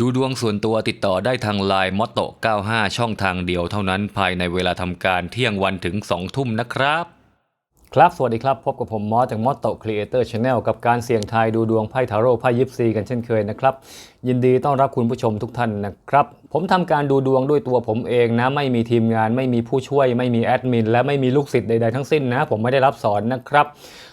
ดูดวงส่วนตัวติดต่อได้ทางไลน์มอตโต95 ช่องทางเดียวเท่านั้นภายในเวลาทำการเที่ยงวันถึง 2 ทุ่มนะครับ ครับ สวัสดีครับ พบกับผมมอสจากมอสโตครีเอเตอร์ชาแนลกับการเสี่ยงทายดูดวงไพ่ทาโร่ไพ่ยิปซีกันเช่นเคยนะครับ ยินดีต้อนรับคุณผู้ชมทุกท่านนะครับ ผมทำการดูดวงด้วยตัวผมเองนะ ไม่มีทีมงาน ไม่มีผู้ช่วย ไม่มีแอดมิน และไม่มีลูกศิษย์ใดๆทั้งสิ้นนะ ผมไม่ได้รับสอนนะครับ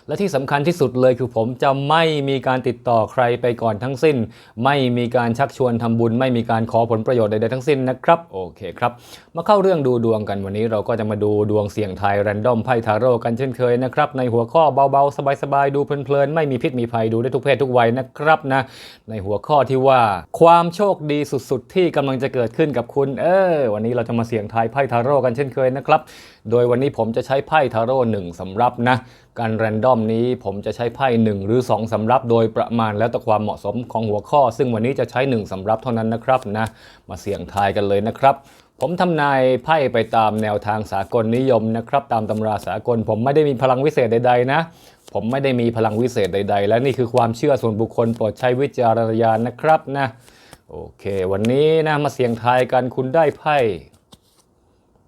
และที่สำคัญที่สุดเลยคือผมจะไม่มีการติดต่อใครไปก่อนทั้งสิ้น ไม่มีการชักชวนทำบุญ ไม่มีการขอผลประโยชน์ใดๆทั้งสิ้นนะครับ โอเคครับ มาเข้าเรื่องดูดวงกันวันนี้เราก็จะมาดูดวงเสี่ยงทายแรนดอมไพ่ทาโร่กันเช่นเคยนะครับ ในหัวข้อเบาๆ สบายๆ ดูเพลินๆ ไม่มีพิษมีภัยดูได้ทุกเพศทุกวัยนะครับนะ ในหัวข้อที่ว่า ความโชคดีสุดๆ ที่กำลังจะเกิดขึ้นกับคุณ เออ วันนี้เราจะมาเสี่ยงทายไพ่ทาโร่กันเช่นเคยนะครับ โดยวันนี้ผมจะใช้ไพ่ทาโร่หนึ่งสำรับนะ การแรนดอมนี้ผมจะใช้ไพ่หนึ่งหรือ 2สำรับโดยประมาณแล้วแต่ความเหมาะสมของหัวข้อ ซึ่งวันนี้จะใช้1สำรับเท่านั้นนะครับนะ มาเสี่ยงทายกันเลยนะครับผมทำนายไพ่ไปตามแนวทางสากลนิยมนะครับ ตามตำราสากล ผมไม่ได้มีพลังวิเศษใด ๆ นะ ผมไม่ได้มีพลังวิเศษใด ๆ และนี่คือความเชื่อส่วนบุคคลโปรดใช้วิจารณญาณนะครับนะ โอเค วันนี้นะมาเสี่ยงทายกันคุณได้ไพ่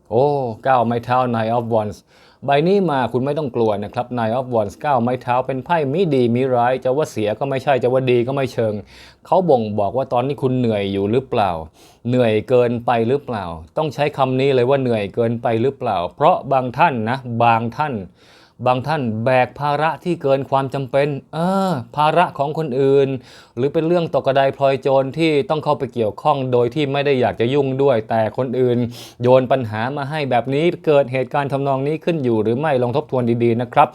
โอ้ก้าวไม้เท้า Nine of Wands ใบนี้มาคุณไม่ต้องกลัวนะครับ Nine of Wands ก้าวไม้เท้าเป็นไพ่มิดีมิร้าย จะว่าเสียก็ไม่ใช่จะว่าดีก็ไม่เชิง เขาบ่งบอกว่าตอนนี้คุณเหนื่อยอยู่หรือเปล่า เหนื่อยเกินไปหรือเปล่า ต้องใช้คำนี้เลยว่าเหนื่อยเกินไปหรือเปล่า เพราะบางท่านนะ บางท่าน บางท่านแบกภาระที่เกินความจำเป็นเออภาระของคนอื่น หรือเป็นเรื่องตกกระไดพลอยโจรที่ต้องเข้าไปเกี่ยวข้องโดยที่ไม่ได้อยากจะยุ่งด้วย แต่คนอื่น โยนปัญหามาให้แบบนี้เกิดเหตุการณ์ทำนองนี้ขึ้นอยู่หรือไม่ลองทบทวนดีๆนะครับ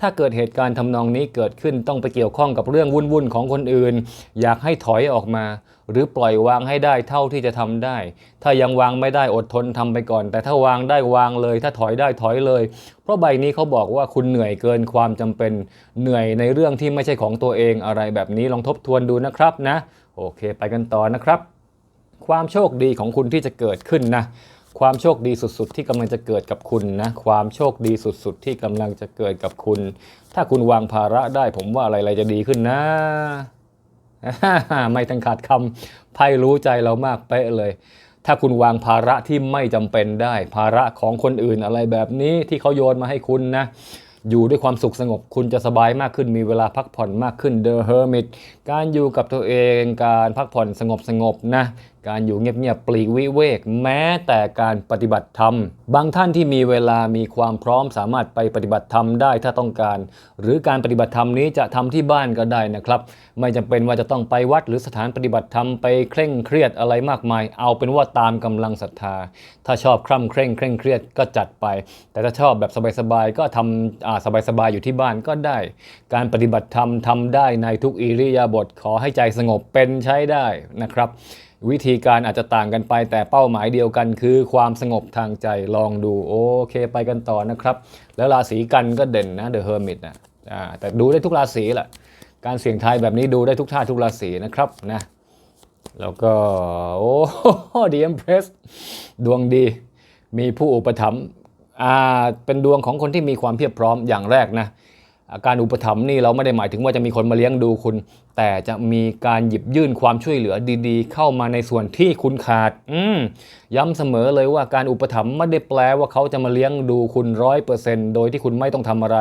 ถ้าเกิดเหตุการณ์ทำนองนี้เกิดขึ้นต้องไปเกี่ยวข้องกับเรื่องวุ่นๆของคนอื่น อยากให้ถอยออกมา หรือปล่อยวางให้ได้เท่าที่จะทำได้ ถ้ายังวางไม่ได้อดทนทำไปก่อน แต่ถ้าวางได้วางเลย ถ้าถอยได้ถอยเลย เพราะใบนี้เขาบอกว่าคุณเหนื่อยเกินความจำเป็น เหนื่อยในเรื่องที่ไม่ใช่ของตัวเองอะไรแบบนี้ลองทบทวนดูนะครับนะ โอเค ไปกันต่อนะครับ ความโชคดีของคุณที่จะเกิดขึ้นนะ ความโชคดีสุดๆ ที่กำลังจะเกิดกับคุณนะ ความโชคดีสุดๆ ที่กำลังจะเกิดกับคุณ ถ้าคุณวางภาระได้ผมว่าอะไรๆจะดีขึ้นนะ ไม่ทังขาดคำไพ่รู้ใจเรามากเป๊ะเลย ถ้าคุณวางภาระที่ไม่จำเป็นได้ ภาระของคนอื่นอะไรแบบนี้ที่เขาโยนมาให้คุณนะอยู่ด้วยความสุขสงบคุณจะสบายมากขึ้นมีเวลาพักผ่อนมากขึ้น The Hermit การอยู่กับตัวเองการพักผ่อนสงบสงบๆนะ การอยู่เงียบๆปลีกวิเวก แม้แต่การปฏิบัติธรรม บางท่านที่มีเวลามีความพร้อมสามารถไปปฏิบัติธรรมได้ถ้าต้องการ หรือการปฏิบัติธรรมนี้จะทำที่บ้านก็ได้นะครับ ไม่จำเป็นว่าจะต้องไปวัดหรือสถานปฏิบัติธรรมไปเคร่งเครียดอะไรมากมาย เอาเป็นว่าตามกำลังศรัทธา ถ้าชอบคร่ำเคร่งเคร่งเครียดก็จัดไป แต่ถ้าชอบแบบสบายๆก็ทำอ่าสบายๆอยู่ที่บ้านก็ได้ การปฏิบัติธรรมทำได้ในทุกอิริยาบถขอให้ใจสงบเป็นใช้ได้นะครับ วิธีการอาจจะต่างกันไป แต่เป้าหมายเดียวกัน คือความสงบทางใจลองดูโอเคไปกันต่อนะครับ แล้วราศีกันก็เด่นนะ The Hermit นะอ่าแต่ดูได้ทุกราศีแหละการเสี่ยงทายแบบนี้ดูได้ทุกท่าทุกราศีนะครับนะแล้วก็ โอ้ดีเอ็มเพรสดวงดี มีผู้อุปถัมภ์อ่าเป็นดวงของคนที่มีความเพียบพร้อมอย่างแรกนะ การอุปถัมภ์นี่เราไม่ได้หมายถึงว่าจะมีคนมาเลี้ยงดูคุณ แต่จะมีการหยิบยื่นความช่วยเหลือดีๆ เข้ามาในส่วนที่คุณขาด อืมย้ำเสมอเลยว่าการอุปถัมภ์ไม่ได้แปลว่าเขาจะมาเลี้ยงดูคุณร้อยเปอร์เซนต์โดยที่คุณไม่ต้องทำอะไร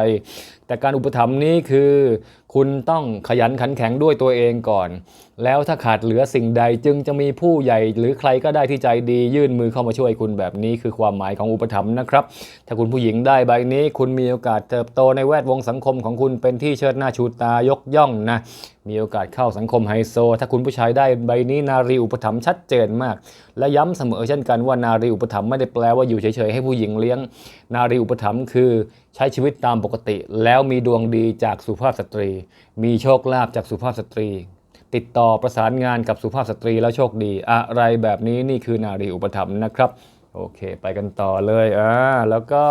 แต่การอุปถัมภ์นี้คือ คุณต้องขยันขันแข็งด้วยตัวเองก่อน แล้วถ้าขาดเหลือสิ่งใดจึงจะมีผู้ใหญ่หรือใครก็ได้ที่ใจดียื่นมือเข้ามาช่วยคุณแบบนี้ คือความหมายของอุปถัมภ์นะครับ ถ้าคุณผู้หญิงได้ใบนี้ คุณมีโอกาสเติบโตในแวดวงสังคมของคุณเป็นที่เชิดหน้าชูตายกย่องนะมีโอกาสเข้าสังคมไฮโซ ถ้าคุณผู้ชายได้ใบนี้นารีอุปถัมภ์ชัดเจนมาก และย้ำเสมอเช่นกันว่านารีอุปถัมภ์ไม่ได้แปลว่าอยู่เฉยๆให้ผู้หญิงเลี้ยง นารีอุปถัมภ์คือใช้ชีวิตตามปกติ แล้วมีดวงดีจากสุภาพสตรี มีโชคลาภจากสุภาพสตรี ติดต่อประสานงานกับสุภาพสตรีแล้วโชคดี อะไรแบบนี้นี่คือนารีอุปถัมภ์นะครับ โอเค ไปกันต่อเลยอ่าแล้วก็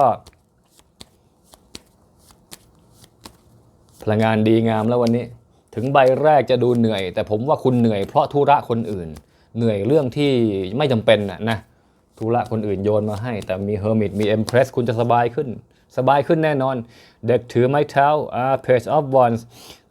พลังงานดีงามแล้ววันนี้ ถึงใบแรกจะดูเหนื่อย แต่ผมว่าคุณเหนื่อยเพราะธุระคนอื่น เหนื่อยเรื่องที่ไม่จำเป็นนะนะธุระคนอื่นโยนมาให้ แต่มีเฮอร์มิตมีเอ็มเพรสคุณจะสบายขึ้น สบายขึ้นแน่นอน เด็กถือไม้เท้าอ่า page of wands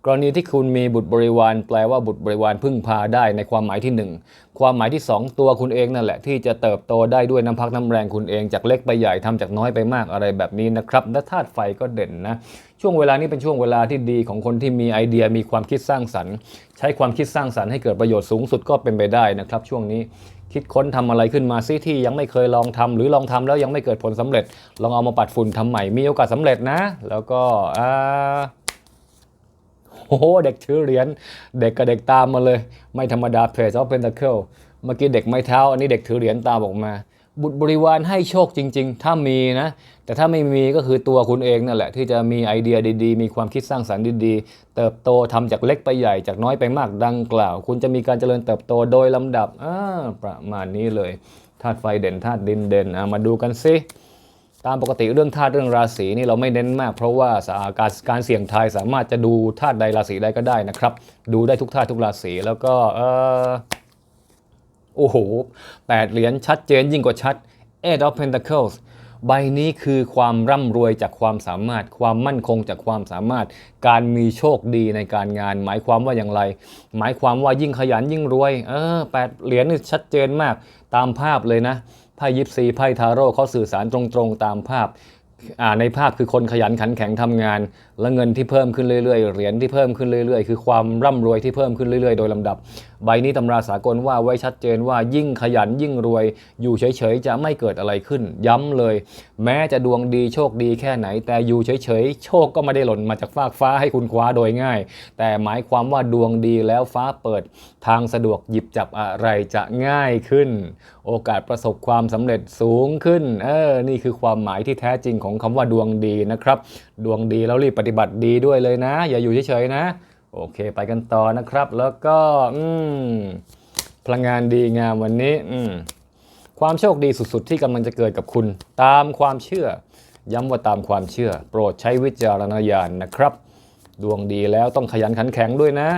กรณีที่คุณมีบุตรบริวาร แปลว่าบุตรบริวารพึ่งพาได้ในความหมายที่หนึ่งความหมายที่สองตัวคุณเองนั่นแหละ ที่จะเติบโตได้ด้วยน้ำพักน้ำแรงคุณเองจากเล็กไปใหญ่ทำจากน้อยไปมากอะไรแบบนี้นะครับและธาตุไฟก็เด่นนะ ช่วงเวลานี้เป็นช่วงเวลาที่ดีของคนที่มีไอเดียมีความคิดสร้างสรรค์ ใช้ความคิดสร้างสรรค์ให้เกิดประโยชน์สูงสุดก็เป็นไปได้นะครับ ช่วงนี้คิดค้นทำอะไรขึ้นมาซิที่ยังไม่เคยลองทำหรือลองทำแล้วยังไม่เกิดผลสำเร็จ ลองเอามาปัดฝุ่นทำใหม่มีโอกาสสำเร็จนะ แล้วก็อ่าโอ้โหเด็กถือเหรียญเด็กกับเด็กตามมาเลย ไม่ธรรมดาเพจออฟเพนตาเคิลเมื่อกี้เด็กไม้เท้า อันนี้เด็กถือเหรียญตามออกมา บุตรบริวารให้โชคจริง ๆ ถ้ามีนะ แต่ถ้าไม่มีก็คือตัวคุณเองนั่นแหละ ที่จะมีไอเดียดีๆ มีความคิดสร้างสรรค์ดีๆ เติบโตทำจากเล็กไปใหญ่จากน้อยไปมากดังกล่าว คุณจะมีการเจริญเติบโตโดยลำดับอประมาณนี้เลยธาตุไฟเด่นธาตุดินเด่นมาดูกันสิตามปกติเรื่องธาตุเรื่องราศีนี่เราไม่เน้นมาก เพราะว่าสาการการเสี่ยงทายสามารถจะดูธาตุใดราศีใดก็ได้นะครับ ดูได้ทุกธาตุทุกราศีแล้วก็เออ โอ้โหแปดเหรียญชัดเจนยิ่งกว่าชัด Eight of Pentacles ใบนี้คือความร่ำรวยจากความสามารถ ความมั่นคงจากความสามารถ การมีโชคดีในการงาน หมายความว่าอย่างไร หมายความว่ายิ่งขยันยิ่งรวย เออแปดเหรียญนี่ชัดเจนมาก ตามภาพเลยนะ ไพ่ยิปซีไพ่ทาโร่เขาสื่อสารตรงๆ ตามภาพอ่าในภาพคือคนขยันขันแข็งทำงาน และเงินที่เพิ่มขึ้นเรื่อยๆ เหรียญที่เพิ่มขึ้นเรื่อยๆ คือความร่ำรวยที่เพิ่มขึ้นเรื่อยๆ โดยลำดับ ใบนี้ตำราสากลว่าไว้ชัดเจนว่ายิ่งขยันยิ่งรวย อยู่เฉยๆจะไม่เกิดอะไรขึ้น ย้ำเลย แม้จะดวงดีโชคดีแค่ไหน แต่อยู่เฉยๆโชคก็ไม่ได้หล่นมาจากฟากฟ้าให้คุณคว้าโดยง่าย แต่หมายความว่าดวงดีแล้วฟ้าเปิด ทางสะดวกหยิบจับอะไรจะง่ายขึ้น โอกาสประสบความสำเร็จสูงขึ้นเออนี่คือความหมายที่แท้จริงของคำว่าดวงดีนะครับ ดวงดีแล้วรีบปฏิบัติดีด้วยเลยนะ อย่าอยู่เฉยๆนะ โอเค ไปกันต่อนะครับ แล้วก็อืมพลังงานดีงามวันนี้อืมความโชคดีสุดๆ ที่กำลังจะเกิดกับคุณ ตามความเชื่อ ย้ำว่าตามความเชื่อ โปรดใช้วิจารณญาณนะครับ ดวงดีแล้วต้องขยันขันแข็งด้วยนะ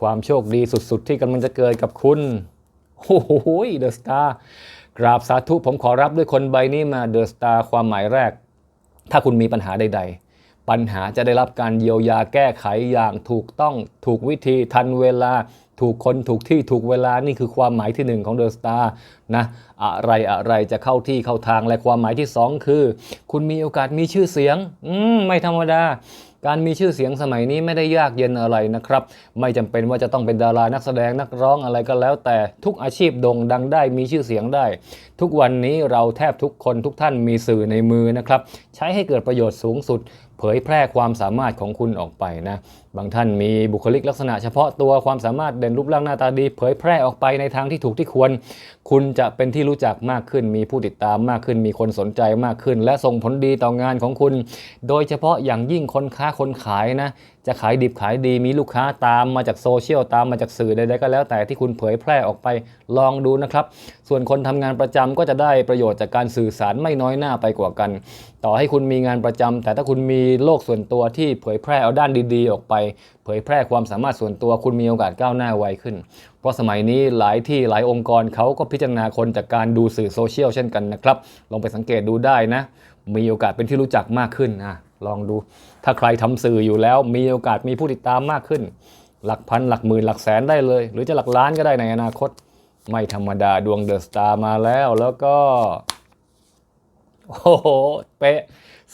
ความโชคดีสุดๆ ที่กำลังจะเกิดกับคุณโอ้โหเดอะสตาร์กราบสาธุผมขอรับด้วยคนใบนี้มาเดอะสตาร์ความหมายแรก ถ้าคุณมีปัญหาใด ๆ ปัญหาจะได้รับการเยียวยาแก้ไขอย่างถูกต้องถูกวิธีทันเวลา ถูกคนถูกที่ถูกเวลานี่คือความหมายที่หนึ่งของเดอะสตาร์นะอะไรอะไรจะเข้าที่เข้าทางและความหมายที่สองคือ คุณมีโอกาสมีชื่อเสียง อืมไม่ธรรมดาการมีชื่อเสียงสมัยนี้ไม่ได้ยากเย็นอะไรนะครับ ไม่จำเป็นว่าจะต้องเป็นดารานักแสดงนักร้องอะไรก็แล้ว แต่ทุกอาชีพโด่งดังได้มีชื่อเสียงได้ ทุกวันนี้เราแทบทุกคนทุกท่านมีสื่อในมือนะครับ ใช้ให้เกิดประโยชน์สูงสุด เผยแพร่ความสามารถของคุณออกไปนะ บางท่านมีบุคลิกลักษณะเฉพาะตัวความสามารถเด่นรูปร่างหน้าตาดี เผยแพร่ออกไปในทางที่ถูกที่ควร คุณจะเป็นที่รู้จักมากขึ้น มีผู้ติดตามมากขึ้น มีคนสนใจมากขึ้น และส่งผลดีต่องานของคุณ โดยเฉพาะอย่างยิ่งคนค้าคนขายนะ จะขายดิบขายดีมีลูกค้าตามมาจากโซเชียลตามมาจากสื่อใดๆก็แล้วแต่ที่คุณเผยแพร่ออกไปลองดูนะครับ ส่วนคนทำงานประจำก็จะได้ประโยชน์จากการสื่อสารไม่น้อยหน้าไปกว่ากัน ต่อให้คุณมีงานประจำแต่ถ้าคุณมีโลกส่วนตัวที่เผยแพร่เอาด้านดี ๆ ออกไปเผยแพร่ความสามารถส่วนตัวคุณมีโอกาสก้าวหน้าไวขึ้น เพราะสมัยนี้หลายที่หลายองค์กรเขาก็พิจารณาคนจากการดูสื่อโซเชียลเช่นกันนะครับลองไปสังเกตดูได้นะ มีโอกาสเป็นที่รู้จักมากขึ้นอะลองดู ถ้าใครทำสื่ออยู่แล้ว มีโอกาสมีผู้ติดตามมากขึ้น หลักพันหลักหมื่นหลักแสนได้เลย หรือจะหลักล้านก็ได้ในอนาคต ไม่ธรรมดาดวงเดอะสตาร์มาแล้วแล้วก็ โอ้โห เป๊ะ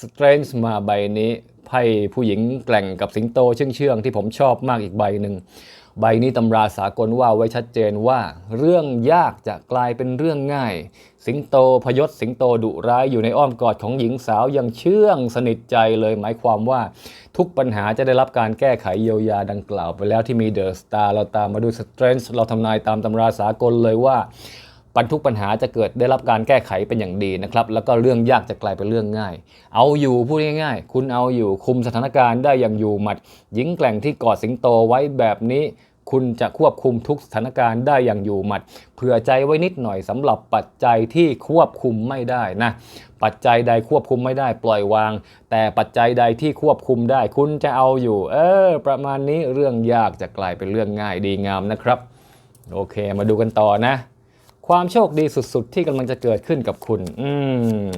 Strange มาใบนี้ไพ่ผู้หญิงแกล่งกับสิงโตเชื่องๆที่ผมชอบมากอีกใบหนึ่ง ใบนี้ตำราสากลว่าไว้ชัดเจนว่า เรื่องยากจะกลายเป็นเรื่องง่าย สิงโตพยศสิงโตดุร้ายอยู่ในอ้อมกอดของหญิงสาวยังเชื่องสนิทใจเลยหมายความว่า ทุกปัญหาจะได้รับการแก้ไขเยียวยาดังกล่าวไปแล้วที่มีเดอะสตาร์เราตามมาดูสเตรนจ์เราทำนายตามตำราสากลเลยว่า ปัญทุกปัญหาจะเกิดได้รับการแก้ไขเป็นอย่างดีนะครับ แล้วก็เรื่องยากจะกลายเป็นเรื่องง่าย เอาอยู่พูดง่ายๆ คุณเอาอยู่คุมสถานการณ์ได้อย่างอยู่หมัด หญิงแกร่งที่กอดสิงโตไว้แบบนี้ คุณจะควบคุมทุกสถานการณ์ได้อย่างอยู่หมัด เผื่อใจไว้นิดหน่อยสำหรับปัจจัยที่ควบคุมไม่ได้นะปัจจัยใดควบคุมไม่ได้ปล่อยวาง แต่ปัจจัยใดที่ควบคุมได้ คุณจะเอาอยู่ เออ ประมาณนี้เรื่องยากจะกลายเป็นเรื่องง่ายดีงามนะครับ โอเค มาดูกันต่อนะ ความโชคดีสุดๆ ที่กำลังจะเกิดขึ้นกับคุณ อืม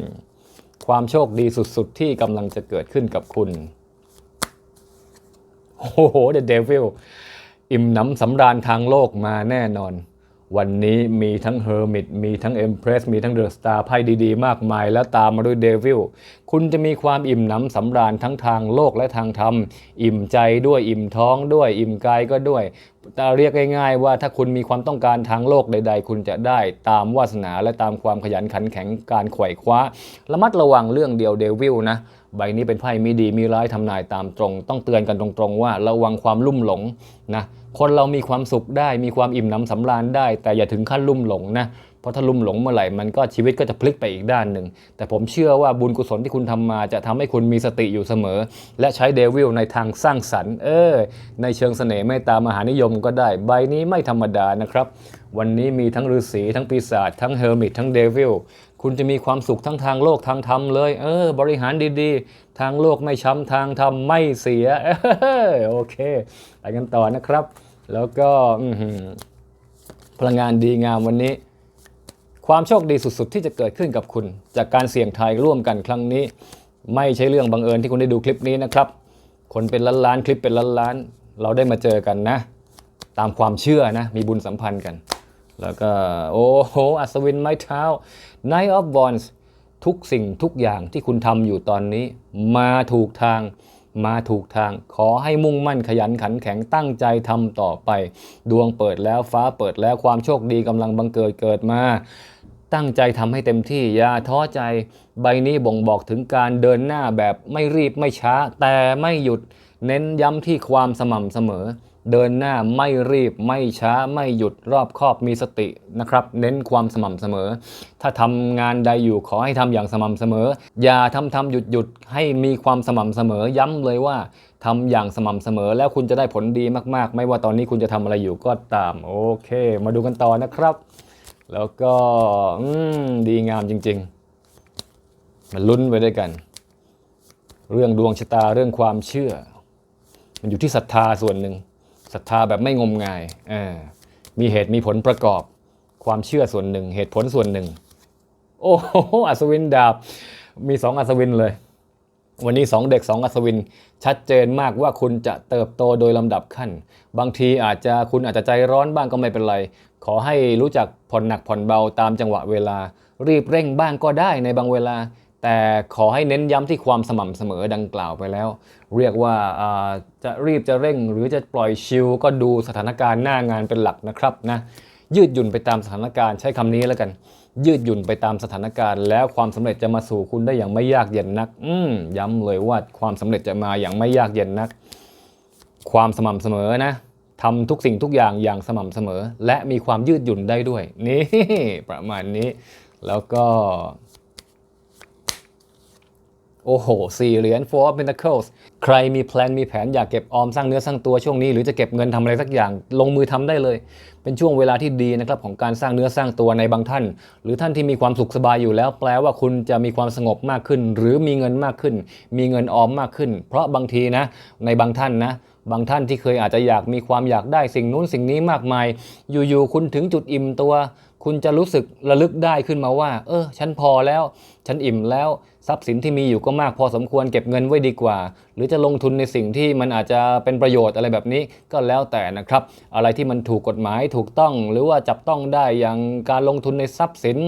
ความโชคดีสุดๆ ที่กำลังจะเกิดขึ้นกับคุณ โอ้โห The Devil อิ่มน้ำสำราญทางโลกมาแน่นอน วันนี้มีทั้ง Hermit มีทั้ง Empress มีทั้ง The Star ไพ่ดีๆ มากมาย แล้วตามมาด้วย Devil คุณจะมีความอิ่มหนำสำราญทั้งทางโลกและทางธรรม อิ่มใจด้วยอิ่มท้องด้วยอิ่มกายก็ด้วยแต่เรียกง่ายๆว่าถ้าคุณมีความต้องการทางโลกใด ๆ คุณจะได้ตามวาสนาและตามความขยันขันแข็งการไขว่คว้าระมัดระวังเรื่องเดียว Devil นะ ใบนี้เป็นไพ่มีดีมีร้ายทำนายตามตรง ต้องเตือนกันตรงๆว่าระวังความลุ่มหลงนะคนเรามีความสุขได้มีความอิ่มหนำสำราญได้ แต่อย่าถึงขั้นลุ่มหลงนะเพราะถ้าลุ่มหลงเมื่อไหร่มันก็ชีวิตก็จะพลิกไปอีกด้านหนึ่ง แต่ผมเชื่อว่าบุญกุศลที่คุณทำมาจะทำให้คุณมีสติอยู่เสมอ และใช้เดวิลในทางสร้างสรรค์เออในเชิงเสน่ห์เมตตามหานิยมก็ได้ ใบนี้ไม่ธรรมดานะครับ วันนี้มีทั้งฤาษีทั้งปีศาจทั้งเฮอร์มิตทั้งเดวิล คุณจะมีความสุขทั้งทางโลกทางธรรมเลย เออ บริหารดีๆ ทางโลกไม่ช้ำทางธรรมไม่เสียออโอเคไปกันต่อนะครับ แล้วก็พลังงานดีงามวันนี้ ความโชคดีสุดๆ ที่จะเกิดขึ้นกับคุณ จากการเสี่ยงทายร่วมกันครั้งนี้ ไม่ใช่เรื่องบังเอิญที่คุณได้ดูคลิปนี้นะครับ คนเป็นล้านๆคลิปเป็นล้านๆเราได้มาเจอกันนะ ตามความเชื่อนะ มีบุญสัมพันธ์กัน แล้วก็โอ้โหอัศวินไม้เท้า Knight of Wands ทุกสิ่งทุกอย่างที่คุณทำอยู่ตอนนี้ มาถูกทาง มาถูกทาง ขอให้มุ่งมั่นขยันขันแข็งตั้งใจทำต่อไป ดวงเปิดแล้วฟ้าเปิดแล้วความโชคดีกำลังบังเกิดเกิดมา ตั้งใจทำให้เต็มที่อย่าท้อใจ ใบนี้บ่งบอกถึงการเดินหน้าแบบไม่รีบไม่ช้า แต่ไม่หยุดเน้นย้ำที่ความสม่ำเสมอ เดินหน้าไม่รีบไม่ช้าไม่หยุดรอบคอบมีสตินะครับ เน้นความสม่ำเสมอ ถ้าทำงานใดอยู่ขอให้ทำอย่างสม่ำเสมอ อย่าทำทำหยุดหยุดให้มีความสม่ำเสมอย้ำเลยว่าทำอย่างสม่ำเสมอแล้วคุณจะได้ผลดีมาก ๆ ไม่ว่าตอนนี้คุณจะทำอะไรอยู่ก็ตาม โอเค มาดูกันต่อนะครับ แล้วก็อืมดีงามจริงๆมันลุ้นไปด้วยกัน เรื่องดวงชะตาเรื่องความเชื่อ มันอยู่ที่ศรัทธาส่วนหนึ่ง ศรัทธาแบบไม่งมงายมีเหตุมีผลประกอบความเชื่อส่วนหนึ่ง เหตุผลส่วนหนึ่ง โอ้โหอัศวินดาบ มีสองอัศวินเลย วันนี้สองเด็กสองอัศวิน ชัดเจนมากว่าคุณจะเติบโตโดยลำดับขั้น บางทีอาจจะคุณอาจจะใจร้อนบ้างก็ไม่เป็นไร ขอให้รู้จักผ่อนหนักผ่อนเบาตามจังหวะเวลา รีบเร่งบ้างก็ได้ในบางเวลา แต่ขอให้เน้นย้ำที่ความสม่ำเสมอดังกล่าวไปแล้ว เรียกว่าจะรีบจะเร่งหรือจะปล่อยชิลก็ดูสถานการณ์หน้างานเป็นหลักนะครับนะยืดหยุ่นไปตามสถานการณ์ใช้คำนี้แล้วกัน ยืดหยุ่นไปตามสถานการณ์ แล้วความสำเร็จจะมาสู่คุณได้อย่างไม่ยากเย็นนัก อืมย้ำเลยว่าความสำเร็จจะมาอย่างไม่ยากเย็นนัก ความสม่ำเสมอนะทำทุกสิ่งทุกอย่างอย่างสม่ำเสมอ และมีความยืดหยุ่นได้ด้วย นี่ประมาณนี้ แล้วก็ โอ้โหสี่เหรียญ Four of Pentacles ใครมีแพลนมีแผนอยากเก็บออมสร้างเนื้อสร้างตัวช่วงนี้ หรือจะเก็บเงินทำอะไรสักอย่างลงมือทำได้เลย เป็นช่วงเวลาที่ดีนะครับของการสร้างเนื้อสร้างตัวในบางท่าน หรือท่านที่มีความสุขสบายอยู่แล้ว แปลว่าคุณจะมีความสงบมากขึ้น หรือมีเงินมากขึ้น มีเงินออมมากขึ้น เพราะบางทีนะในบางท่านนะบางท่านที่เคยอาจจะอยากมีความอยากได้สิ่งนู้นสิ่งนี้มากมาย อยู่ๆคุณถึงจุดอิ่มตัว คุณจะรู้สึกระลึกได้ขึ้นมาว่า เออ ฉันพอแล้ว ฉันอิ่มแล้ว ทรัพย์สินที่มีอยู่ก็มากพอสมควรเก็บเงินไว้ดีกว่า หรือจะลงทุนในสิ่งที่มันอาจจะเป็นประโยชน์อะไรแบบนี้ก็แล้วแต่นะครับ อะไรที่มันถูกกฎหมายถูกต้องหรือว่าจับต้องได้อย่างการลงทุนในทรัพย์สิน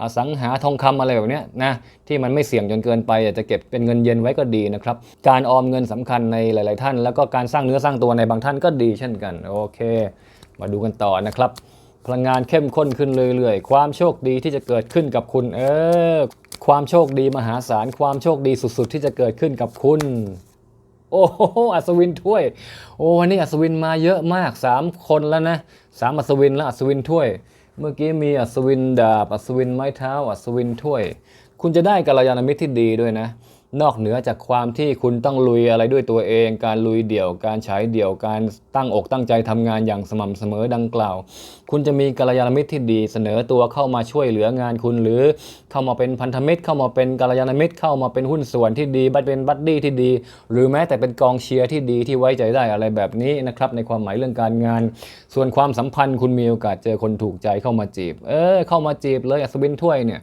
อสังหาทองคำอะไรแบบนี้นะที่มันไม่เสี่ยงจนเกินไปอาจจะเก็บเป็นเงินเย็นไว้ก็ดีนะครับ การออมเงินสำคัญในหลาย ๆ ท่าน แล้วก็การสร้างเนื้อสร้างตัวในบางท่านก็ดีเช่นกันโอเค มาดูกันต่อนะครับ พลังงานเข้มข้นขึ้นเรื่อยๆ ความโชคดีที่จะเกิดขึ้นกับคุณ เออ ความโชคดีมหาศาล ความโชคดีสุดๆ ที่จะเกิดขึ้นกับคุณ โอ้โห อัศวินถ้วย โอ้วันนี้อัศวินมาเยอะมาก 3 คนแล้วนะสามอัศวินแล้วอัศวินถ้วย เมื่อกี้มีอัศวินดาบ อัศวินไม้เท้า อัศวินถ้วย คุณจะได้กัลยาณมิตรที่ดีด้วยนะ นอกเหนือจากความที่คุณต้องลุยอะไรด้วยตัวเอง การลุยเดี่ยว การใช้เดี่ยว การตั้งอกตั้งใจทำงานอย่างสม่ำเสมอดังกล่าว คุณจะมีกัลยาณมิตรที่ดี เสนอตัวเข้ามาช่วยเหลืองานคุณ หรือเข้ามาเป็นพันธมิตร เข้ามาเป็นกัลยาณมิตร เข้ามาเป็นหุ้นส่วนที่ดีบัดเป็นบัดดี้ที่ดี หรือแม้แต่เป็นกองเชียร์ที่ดีที่ไว้ใจได้อะไรแบบนี้นะครับในความหมายเรื่องการงาน ส่วนความสัมพันธ์คุณมีโอกาสเจอคนถูกใจเข้ามาจีบ เออเข้ามาจีบเลยอัศวินถ้วยเนี่ย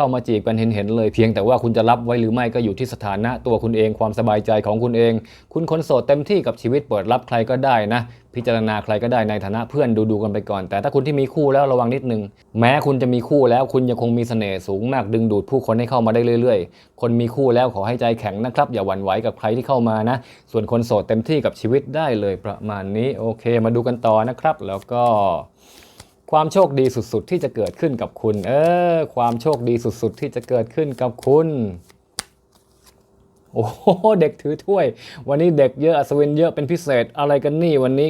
เข้ามาจีบกันเห็นๆเลยเพียงแต่ว่าคุณจะรับไว้หรือไม่ก็อยู่ที่สถานะตัวคุณเองความสบายใจของคุณเอง คุณคนโสดเต็มที่กับชีวิตเปิดรับใครก็ได้นะ พิจารณาใครก็ได้ในฐานะเพื่อนดูดูๆกันไปก่อน แต่ถ้าคุณที่มีคู่แล้วระวังนิดนึง แม้คุณจะมีคู่แล้วคุณยังคงมีเสน่ห์สูงมากดึงดูดผู้คนให้เข้ามาได้เรื่อย ๆ คนมีคู่แล้วขอให้ใจแข็งนะครับ อย่าหวั่นไหวกับใครที่เข้ามานะ ส่วนคนโสดเต็มที่กับชีวิตได้เลยประมาณนี้โอเค มาดูกันต่อนะครับ แล้วก็ ความโชคดีสุดๆ ที่จะเกิดขึ้นกับคุณ เออ ความโชคดีสุดๆ ที่จะเกิดขึ้นกับคุณ โอ้โหเด็กถือถ้วย วันนี้เด็กเยอะอัศวินเยอะเป็นพิเศษอะไรกันนี่วันนี้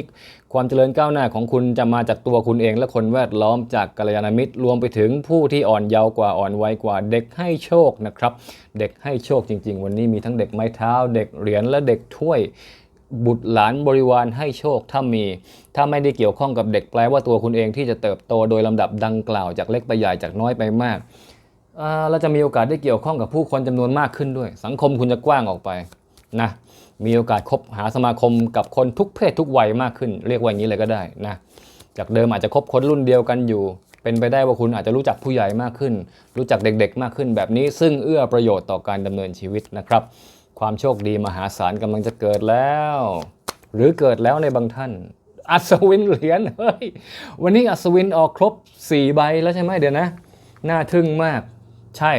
ความเจริญก้าวหน้าของคุณจะมาจากตัวคุณเองและคนแวดล้อมจากกัลยาณมิตรรวมไปถึงผู้ที่อ่อนเยาว์กว่าอ่อนวัยกว่า เด็กให้โชคนะครับ เด็กให้โชคจริง ๆ วันนี้มีทั้งเด็กไม้เท้า เด็กเหรียญและเด็กถ้วย บุตรหลานบริวารให้โชคถ้ามี ถ้าไม่ได้เกี่ยวข้องกับเด็กแปลว่าตัวคุณเองที่จะเติบโตโดยลำดับดังกล่าวจากเล็กไปใหญ่จากน้อยไปมากเราจะมีโอกาสได้เกี่ยวข้องกับผู้คนจำนวนมากขึ้นด้วย สังคมคุณจะกว้างออกไปนะมีโอกาสคบหาสมาคมกับคนทุกเพศทุกวัยมากขึ้น เรียกว่าอย่างนี้เลยก็ได้นะจากเดิมอาจจะคบคนรุ่นเดียวกันอยู่ เป็นไปได้ว่าคุณอาจจะรู้จักผู้ใหญ่มากขึ้น รู้จักเด็กๆ มากขึ้นแบบนี้ ซึ่งเอื้อประโยชน์ต่อการดำเนินชีวิตนะครับ ความโชคดีมหาศาลกำลังจะเกิดแล้ว หรือเกิดแล้วในบางท่าน อัศวินเหรียญเฮ้ยวันนี้อัศวินออกครบ 4 ใบแล้วใช่ไหมเดี๋ยวนะ น่าทึ่งมาก ใช่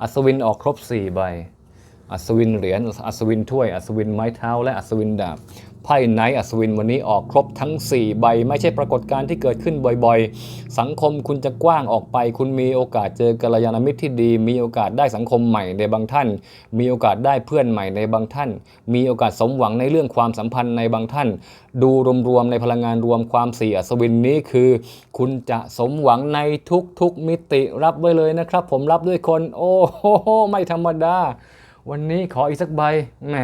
อัศวินออกครบ 4 ใบ อัศวินเหรียญอัศวินถ้วยอัศวินไม้เท้า และอัศวินดาบ ไพ่ไนท์อัศวินวันนี้ออกครบทั้ง 4 ใบ ไม่ใช่ปรากฏการณ์ที่เกิดขึ้นบ่อยๆ สังคมคุณจะกว้างออกไป คุณมีโอกาสเจอกัลยาณมิตรที่ดี มีโอกาสได้สังคมใหม่ในบางท่าน มีโอกาสได้เพื่อนใหม่ในบางท่าน มีโอกาสสมหวังในเรื่องความสัมพันธ์ในบางท่าน ดูรวมๆในพลังงานรวมความสี่อัศวินนี้คือ คุณจะสมหวังในทุกๆมิติรับไว้เลยนะครับ ผมรับด้วยคน โอ้โหไม่ธรรมดา วันนี้ขออีกสักใบแหม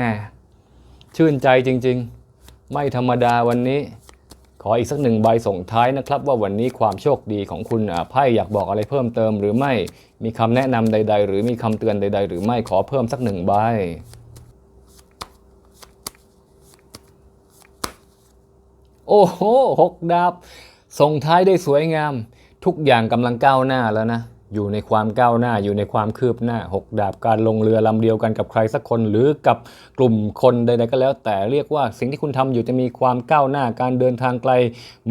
ชื่นใจจริง ๆ ไม่ธรรมดาวันนี้ ขออีกสักหนึ่งใบส่งท้ายนะครับ ว่าวันนี้ความโชคดีของคุณอ่าไพ่อยากบอกอะไรเพิ่มเติมหรือไม่มีคำแนะนำใด ๆ หรือมีคำเตือนใด ๆ หรือไม่ขอเพิ่มสักหนึ่งใบโอ้โหหกดาบส่งท้ายได้สวยงาม ทุกอย่างกำลังก้าวหน้าแล้วนะ อยู่ในความก้าวหน้าอยู่ในความคืบหน้าหกดาบการลงเรือลำเดียวกันกับใครสักคน หรือกับกลุ่มคนใดๆก็แล้ว แต่เรียกว่าสิ่งที่คุณทำอยู่จะมีความก้าวหน้าการเดินทางไกล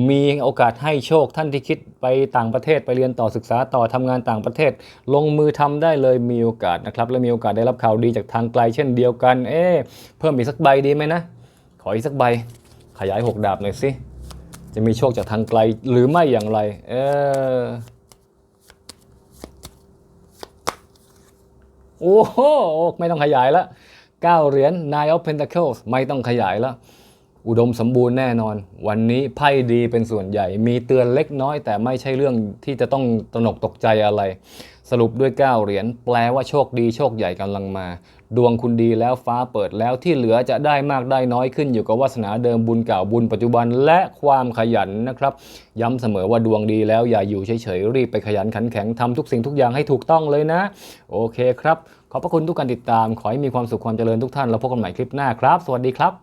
มีโอกาสให้โชคท่านที่คิดไปต่างประเทศไปเรียนต่อศึกษาต่อทำงานต่างประเทศ ลงมือทำได้เลยมีโอกาสนะครับและมีโอกาสได้รับข่าวดีจากทางไกล เช่นเดียวกัน เอ๊เพิ่มอีกสักใบดีไหมนะ ขออีกสักใบ ขยายหกดาบหน่อยสิจะมีโชคจากทางไกลหรือไม่อย่างไร เออ โอ้โหไม่ต้องขยายละ9เหรียญ Nine of Pentacles ไม่ต้องขยายละอุดมสมบูรณ์แน่นอน วันนี้ไพ่ดีเป็นส่วนใหญ่ มีเตือนเล็กน้อย แต่ไม่ใช่เรื่องที่จะต้องตระหนกตกใจอะไร สรุปด้วย 9 เหรียญ แปลว่าโชคดีโชคใหญ่กำลังมา ดวงคุณดีแล้วฟ้าเปิดแล้วที่เหลือจะได้มากได้น้อยขึ้นอยู่กับวาสนาเดิมบุญเก่าบุญปัจจุบันและความขยันนะครับ ย้ำเสมอว่าดวงดีแล้วอย่าอยู่เฉยๆรีบไปขยันขันแข็งทำทุกสิ่งทุกอย่างให้ถูกต้องเลยนะ โอเคครับ ขอบพระคุณทุกการติดตาม ขอให้มีความสุขความเจริญทุกท่านแล้วพบกันใหม่คลิปหน้าครับ สวัสดีครับ